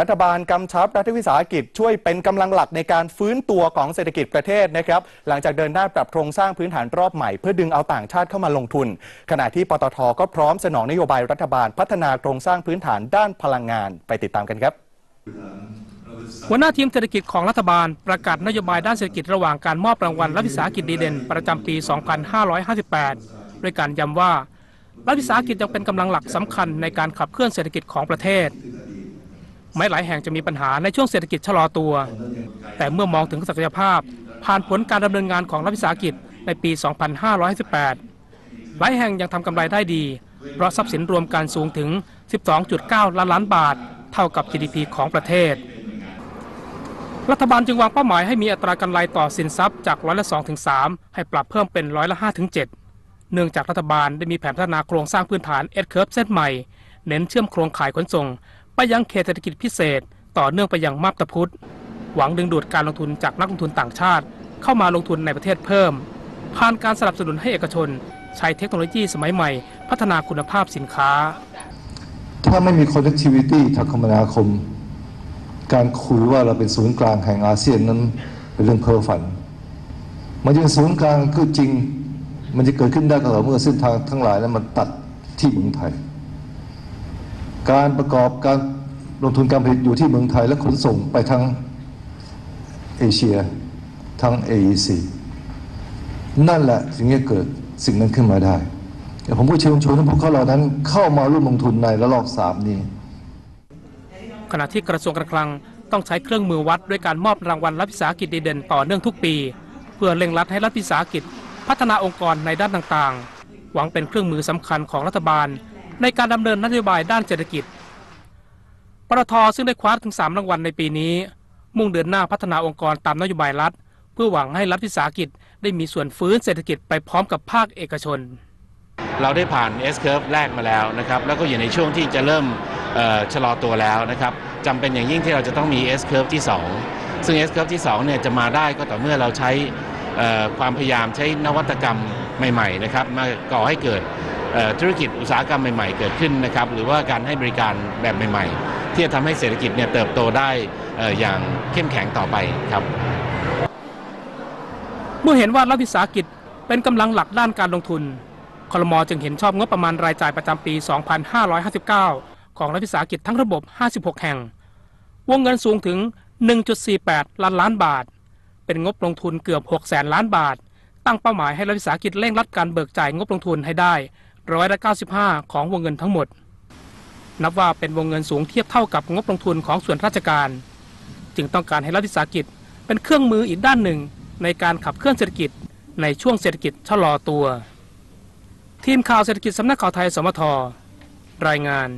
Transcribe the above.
รัฐบาลกำชับรัฐวิสาหกิจช่วยเป็นกำลังหลักในการฟื้นตัวของเศรษฐกิจประเทศนะครับ หลังจากเดินหน้าปรับโครงสร้างพื้นฐานรอบใหม่เพื่อดึงเอาต่างชาติเข้ามาลงทุน ขณะที่ปตทก็พร้อมสนองนโยบายรัฐบาลพัฒนาโครงสร้างพื้นฐานด้านพลังงานไปติดตามกันครับหัวหน้าทีมเศรษฐกิจของรัฐบาลประกาศนโยบายด้านเศรษฐกิจระหว่างการมอบรางวัลรัฐวิสาหกิจดีเด่น ประจำปี 2558 ด้วยการย้ำว่ารัฐวิสาหกิจยังเป็นกำลังหลักสำคัญในการขับเคลื่อนเศรษฐกิจของประเทศ แม้หลายแห่งจะมีปัญหาในช่วงเศรษฐกิจชะลอตัว แต่เมื่อมองถึงศักยภาพ ผ่านผลการดำเนินงานของรัฐวิสาหกิจในปี 2558 หลายแห่งยังทำกำไรได้ดี เพราะทรัพย์สินรวมกันสูงถึง 12.9 ล้านล้านบาท เท่ากับ GDP ของประเทศ รัฐบาลจึงวางเป้าหมายให้มีอัตรากำไรต่อสินทรัพย์จากร้อยละ2ถึง3ให้ปรับเพิ่มเป็นร้อยละ5ถึง7เนื่องจากรัฐบาลได้มีแผนพัฒนาโครงสร้างพื้นฐานเอ็ดเคิร์ฟเส้นใหม่ เน้นเชื่อมโครงข่ายขนส่ง ไปยังเขตเศรษฐกิจพิเศษ ต่อเนื่องไปยังมาบตาพุธหวังดึงดูดการลงทุนจากนักลงทุนต่างชาติ เข้ามาลงทุนในประเทศเพิ่ม ผ่านการสนับสนุนให้เอกชน ใช้เทคโนโลยีสมัยใหม่ พัฒนาคุณภาพสินค้า ถ้าไม่มี connectivity ทางคมนาคม การคุยว่าเราเป็นศูนย์กลางแห่งอาเซียนนั้นเป็นเรื่องเพ้อฝัน มันจะเป็นศูนย์กลางคือจริง มันจะเกิดขึ้นได้ก็ต่อเมื่อเส้นทางทั้งหลายนั้นมันตัดที่เมืองไทย การประกอบการลงทุนการผลิตอยู่ที่เมืองไทยและขนส่งไปทั้งเอเชียทั้ง AEC นั่นแหละถึงจะเกิดสิ่งนั้นขึ้นมาได้แต่ผมก็เชิญชวนให้พวกเขาเหล่านั้นเข้ามาร่วมลงทุนในระลอกสามนี้ ขณะที่กระทรวงการคลังต้องใช้เครื่องมือวัดด้วยการมอบรางวัลรัฐวิสาหกิจดีเด่นต่อเนื่องทุกปี เพื่อเร่งรัดให้รัฐวิสาหกิจ พัฒนาองค์กรในด้านต่างๆ หวังเป็นเครื่องมือสำคัญของรัฐบาล ในการดำเนินนโยบายด้านเศรษฐกิจ ปตทซึ่งได้คว้าถึง 3 รางวัลในปีนี้ มุ่งเดินหน้าพัฒนาองค์กรตามนโยบายรัฐ เพื่อหวังให้รัฐวิสาหกิจได้มีส่วนฟื้นเศรษฐกิจไปพร้อมกับภาคเอกชน เราได้ผ่าน S curve แรกมาแล้วนะครับ แล้วก็อยู่ในช่วงที่จะเริ่มชะลอตัวแล้วนะครับจำเป็นอย่างยิ่งที่เราจะต้องมี S curve ที่ 2 ซึ่ง S curve ที่2เนี่ยจะมาได้ก็ต่อเมื่อเราใช้ความพยายามใช้นวัตกรรมใหม่ๆนะครับมาก่อให้เกิด ธุรกิจอุตสาหกรรมใหม่ๆ เกิดขึ้นนะครับหรือว่าการให้บริการแบบใหม่ ๆ ที่จะทำให้เศรษฐกิจเนี่ยเติบโตได้เอ่ออย่างเข้มแข็งต่อไปครับ เมื่อเห็นว่ารัฐวิสาหกิจเป็นกำลังหลักด้านการลงทุนคลมจึงเห็นชอบงบประมาณรายจ่ายประจำปี 2559 ของรัฐวิสาหกิจทั้งระบบ 56 แห่ง วงเงินสูงถึง 1.48 ล้านล้านบาท เป็นงบลงทุนเกือบ 6 แสนล้านบาท ตั้งเป้าหมายให้รัฐวิสาหกิจเร่งรัดการเบิกจ่ายงบลงทุนให้ได้ ร้อยละ95 ของวงเงินทั้งหมด นับว่าเป็นวงเงินสูงเทียบเท่ากับงบลงทุนของส่วนราชการ จึงต้องการให้รัฐวิสาหกิจเป็นเครื่องมืออีกด้านหนึ่งในการขับเคลื่อนเศรษฐกิจในช่วงเศรษฐกิจชะลอตัว ทีมข่าวเศรษฐกิจสำนักข่าวไทยสมทรายงาน